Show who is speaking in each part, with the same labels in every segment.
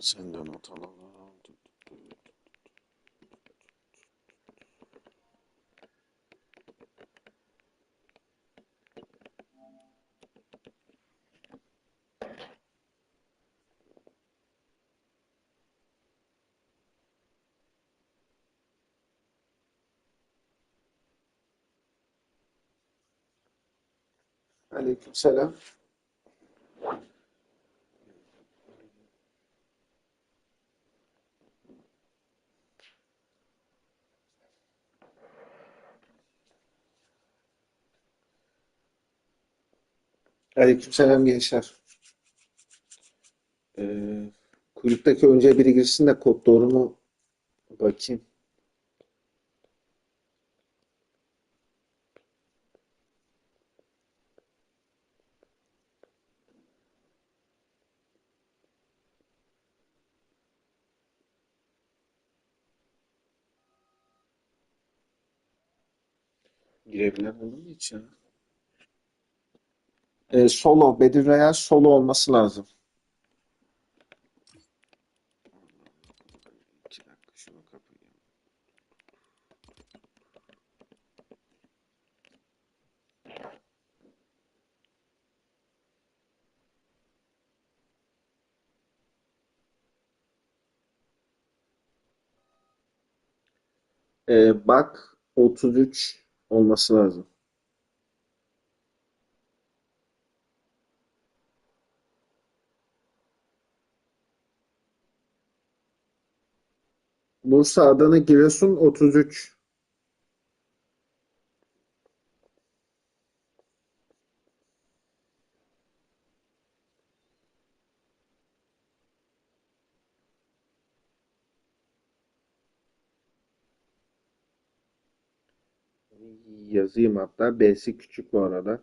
Speaker 1: Sen de not al. Aleykümselam. Aleykümselam gençler. Ee, kulüpteki önce biri girsin de kod doğru mu bakayım. Girebilen olur mu hiç ya? Ee, solo, Bedir Royal solo olması lazım. Ee, bak 33 olması lazım. Bursa, Adana, Giresun 33. Yazayım hatta. B'si küçük bu arada.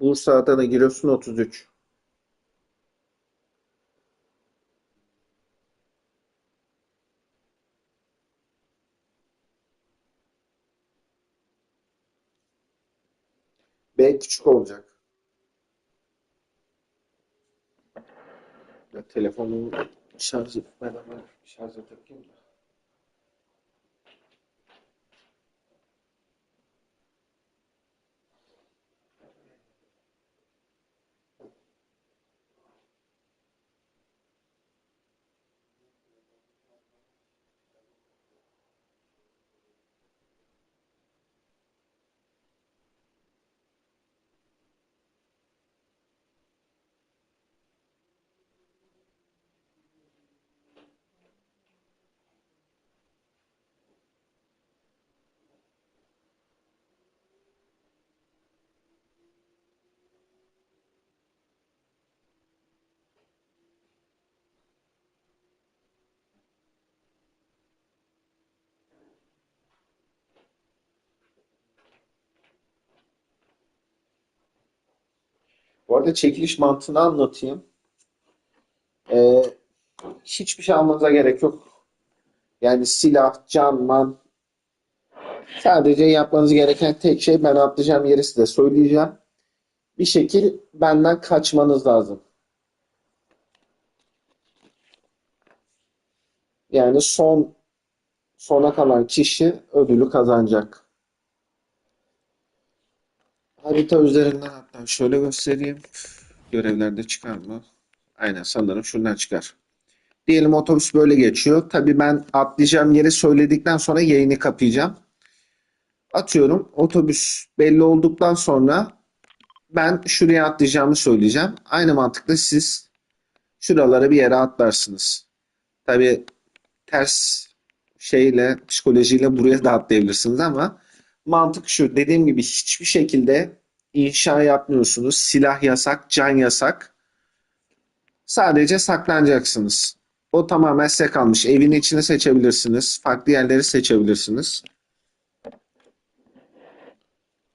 Speaker 1: Bursa, Adana, Giresun 33. B küçük olacak. Ya telefonumu şarj etmeden şarja takayım da. Bu arada çekiliş mantığını anlatayım. Ee, hiçbir şey almanıza gerek yok. Yani silah, can, man. Sadece yapmanız gereken tek şey ben atlayacağım yeri size söyleyeceğim. Bir şekil benden kaçmanız lazım. Yani son sona kalan kişi ödülü kazanacak. Harita üzerinden hatta şöyle göstereyim. Görevlerde çıkar mı? Aynen sanırım şundan çıkar. Diyelim otobüs böyle geçiyor. Tabii ben atlayacağım yeri söyledikten sonra yayını kapayacağım. Atıyorum otobüs belli olduktan sonra ben şuraya atlayacağımı söyleyeceğim. Aynı mantıkla siz şuralara bir yere atlarsınız. Tabii ters şeyle, psikolojiyle buraya da atlayabilirsiniz ama mantık şu. Dediğim gibi hiçbir şekilde inşa yapmıyorsunuz. Silah yasak, can yasak. Sadece saklanacaksınız. O tamamen size kalmış. Evin içini seçebilirsiniz. Farklı yerleri seçebilirsiniz.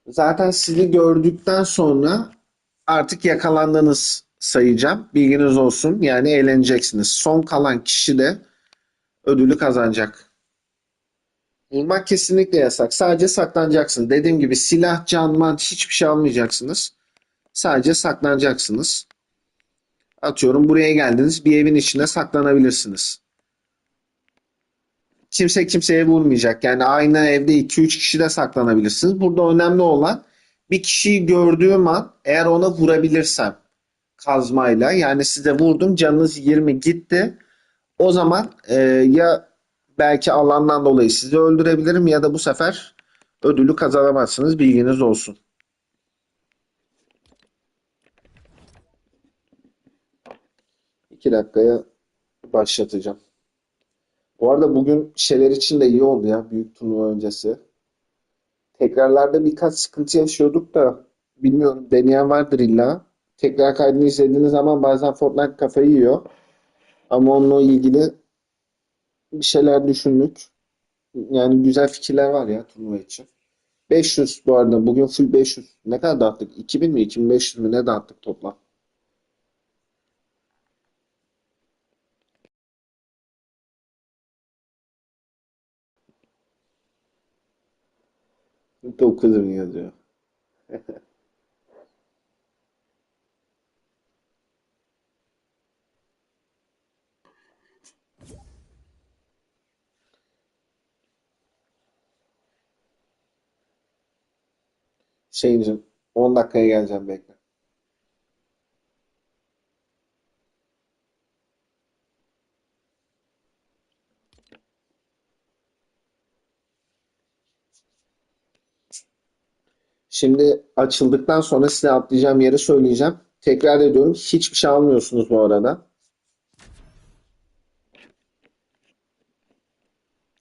Speaker 1: Zaten sizi gördükten sonra artık yakalandığınız sayacağım. Bilginiz olsun. Yani eğleneceksiniz. Son kalan kişi de ödülü kazanacak. Bulmak kesinlikle yasak. Sadece saklanacaksınız. Dediğim gibi silah, can, man hiçbir şey almayacaksınız. Sadece saklanacaksınız. Atıyorum buraya geldiniz bir evin içinde saklanabilirsiniz. Kimse kimseye vurmayacak. Yani aynı evde 2-3 kişi de saklanabilirsiniz. Burada önemli olan bir kişiyi gördüğüm an eğer ona vurabilirsem kazmayla yani size vurdum canınız 20 gitti. O zaman e, ya belki alandan dolayı sizi öldürebilirim ya da bu sefer ödülü kazanamazsınız. Bilginiz olsun. İki dakikaya başlatacağım. Bu arada bugün şeyler için de iyi oldu ya büyük turnuva öncesi. Tekrarlarda birkaç sıkıntı yaşıyorduk da bilmiyorum deneyen vardır illa. Tekrar kaydını izlediğiniz zaman bazen Fortnite kafayı yiyor. Ama onunla ilgili bir şeyler düşündük. Yani güzel fikirler var ya turnuva için. 500 bu arada bugün full 500. Ne kadar dağıttık? 2000 mi 2500 mü ne dağıttık toplam? Dokuz bin yazıyor. Şeyincim 10 dakikaya geleceğim bekle. Şimdi açıldıktan sonra size atlayacağım yeri söyleyeceğim. Tekrar ediyorum hiçbir şey almıyorsunuz bu arada.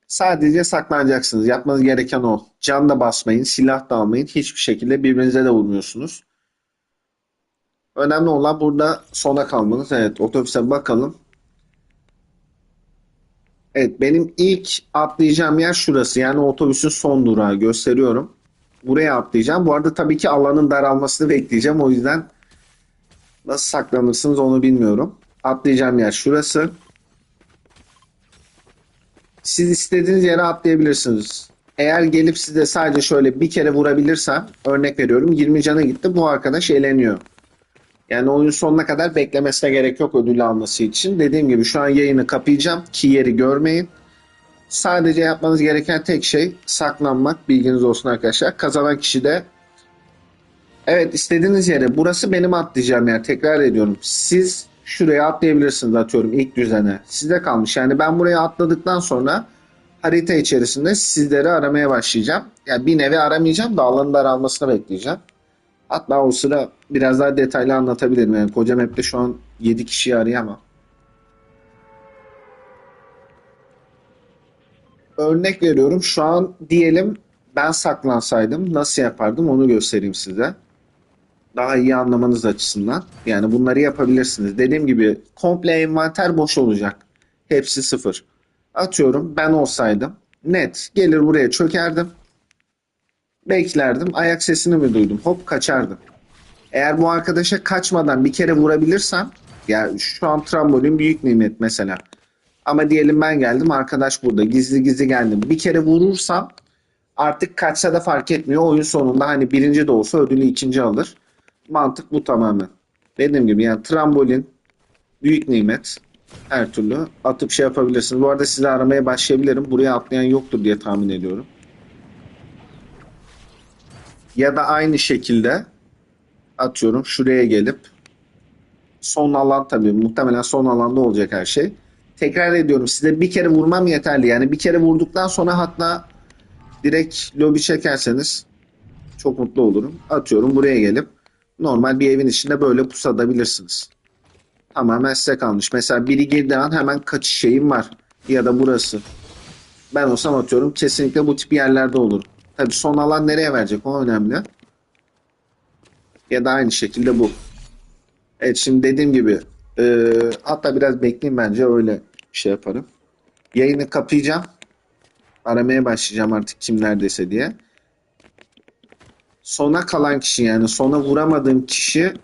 Speaker 1: Sadece saklanacaksınız. Yapmanız gereken o. Can da basmayın, silah da almayın. Hiçbir şekilde birbirinize de vurmuyorsunuz. Önemli olan burada sona kalmanız. Evet, otobüse bakalım. Evet, benim ilk atlayacağım yer şurası. Yani otobüsün son durağı gösteriyorum. Buraya atlayacağım. Bu arada tabii ki alanın daralmasını bekleyeceğim. O yüzden nasıl saklanırsınız onu bilmiyorum. Atlayacağım yer şurası. Siz istediğiniz yere atlayabilirsiniz. Eğer gelip size sadece şöyle bir kere vurabilirsem, örnek veriyorum 20 cana gitti bu arkadaş eğleniyor. Yani oyun sonuna kadar beklemesine gerek yok ödül alması için. Dediğim gibi şu an yayını kapayacağım ki yeri görmeyin. Sadece yapmanız gereken tek şey saklanmak. Bilginiz olsun arkadaşlar. Kazanan kişi de evet istediğiniz yere. Burası benim atlayacağım yer. Tekrar ediyorum. Siz şuraya atlayabilirsiniz atıyorum ilk düzene. Size kalmış. Yani ben buraya atladıktan sonra harita içerisinde sizleri aramaya başlayacağım. Yani bir nevi aramayacağım da alanın daralmasını bekleyeceğim. Hatta o sıra biraz daha detaylı anlatabilirim. Yani koca map'te şu an 7 kişiyi arayamam. Örnek veriyorum. Şu an diyelim ben saklansaydım nasıl yapardım onu göstereyim size. Daha iyi anlamanız açısından. Yani bunları yapabilirsiniz. Dediğim gibi komple envanter boş olacak. Hepsi sıfır. Atıyorum ben olsaydım net gelir buraya çökerdim. Beklerdim. Ayak sesini mi duydum? Hop kaçardım. Eğer bu arkadaşa kaçmadan bir kere vurabilirsem yani şu an trambolin büyük nimet mesela. Ama diyelim ben geldim arkadaş burada gizli gizli geldim. Bir kere vurursam artık kaçsa da fark etmiyor. Oyun sonunda hani birinci de olsa ödülü ikinci alır. Mantık bu tamamen. Dediğim gibi yani trambolin büyük nimet. Her türlü atıp şey yapabilirsiniz. Bu arada sizi aramaya başlayabilirim. Buraya atlayan yoktur diye tahmin ediyorum. Ya da aynı şekilde atıyorum şuraya gelip son alan tabii muhtemelen son alanda olacak her şey. Tekrar ediyorum size bir kere vurmam yeterli. Yani bir kere vurduktan sonra hatta direkt lobi çekerseniz çok mutlu olurum. Atıyorum buraya gelip normal bir evin içinde böyle pusadabilirsiniz. Tamamen size kalmış. Mesela biri girdiği an hemen kaçış şeyim var. Ya da burası. Ben olsam atıyorum kesinlikle bu tip yerlerde olur. Tabii son alan nereye verecek o önemli. Ya da aynı şekilde bu. Evet şimdi dediğim gibi e, hatta biraz bekleyeyim bence öyle şey yaparım. Yayını kapayacağım. Aramaya başlayacağım artık kim neredeyse diye. Sona kalan kişi yani sona vuramadığım kişi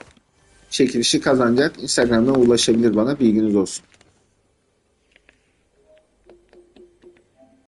Speaker 1: çekilişi kazanacak. Instagram'dan ulaşabilir bana bilginiz olsun.